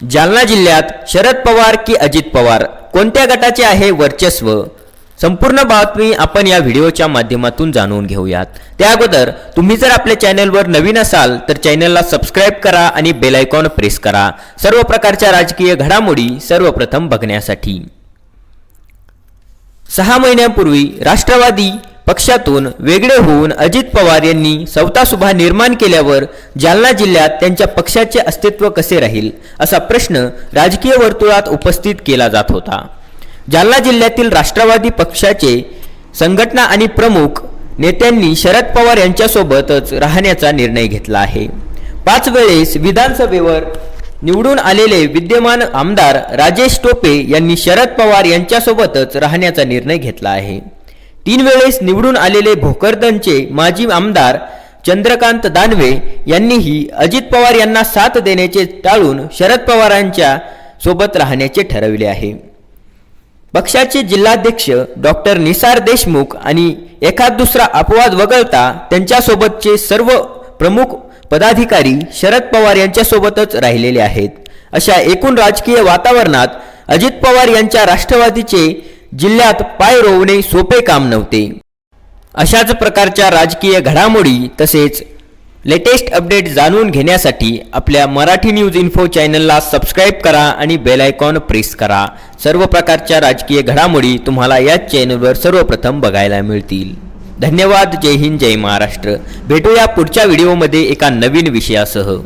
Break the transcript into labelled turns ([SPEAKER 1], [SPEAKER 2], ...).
[SPEAKER 1] जालना जिल्ह्यात शरद पवार की अजित पवार कोणत्या गटाचे आहे वर्चस्व? संपूर्ण बातमी आपण या व्हिडिओच्या माध्यमातून जाणून घेऊयात. त्या अगोदर तुम्ही जर आपल्या चॅनलवर नवीन असाल तर चॅनलला सबस्क्राईब करा आणि बेल आयकॉन प्रेस करा. सर्व प्रकारच्या राजकीय घडामोडी सर्वप्रथम बघण्यासाठी. सहा महिन्यांपूर्वी राष्ट्रवादी पक्षातून वेगळे होऊन अजित पवार यांनी सवतासुभा निर्माण केल्यावर जालना जिल्ह्यात त्यांच्या पक्षाचे अस्तित्व कसे राहील असा प्रश्न राजकीय वर्तुळात उपस्थित केला जात होता. जालना जिल्ह्यातील राष्ट्रवादी पक्षाचे संघटना आणि प्रमुख नेत्यांनी शरद पवार यांच्यासोबतच राहण्याचा निर्णय घेतला आहे. पाच वेळेस विधानसभेवर निवडून आलेले विद्यमान आमदार राजेश टोपे यांनी शरद पवार यांच्यासोबतच राहण्याचा निर्णय घेतला आहे. तीन वेळेस निवडून आलेले भोकरदनचे माजी आमदार चंद्रकांत दानवे यांनीही अजित पवार यांना साथ देण्याचे टाळून शरद पवारांच्या सोबत राहण्याचे ठरविले आहे. पक्षाचे जिल्हाध्यक्ष डॉक्टर निसार देशमुख आणि एखाद दुसरा अपवाद वगळता त्यांच्यासोबतचे सर्व प्रमुख पदाधिकारी शरद पवार यांच्यासोबतच राहिलेले आहेत. अशा एकूण राजकीय वातावरणात अजित पवार यांच्या राष्ट्रवादीचे जिल्ह्यात पाय रोवणे सोपे काम नव्हते. अशाच प्रकारच्या राजकीय घडामोडी तसेच लेटेस्ट अपडेट जाणून घेण्यासाठी आपल्या मराठी न्यूज इन्फो चॅनलला सबस्क्राईब करा आणि बेल आयकॉन प्रेस करा. सर्व प्रकारच्या राजकीय घडामोडी तुम्हाला याच चॅनलवर सर्वप्रथम बघायला मिळतील. धन्यवाद. जय हिंद. जय महाराष्ट्र. भेटूया पुढच्या व्हिडिओमध्ये एका नवीन विषयासह.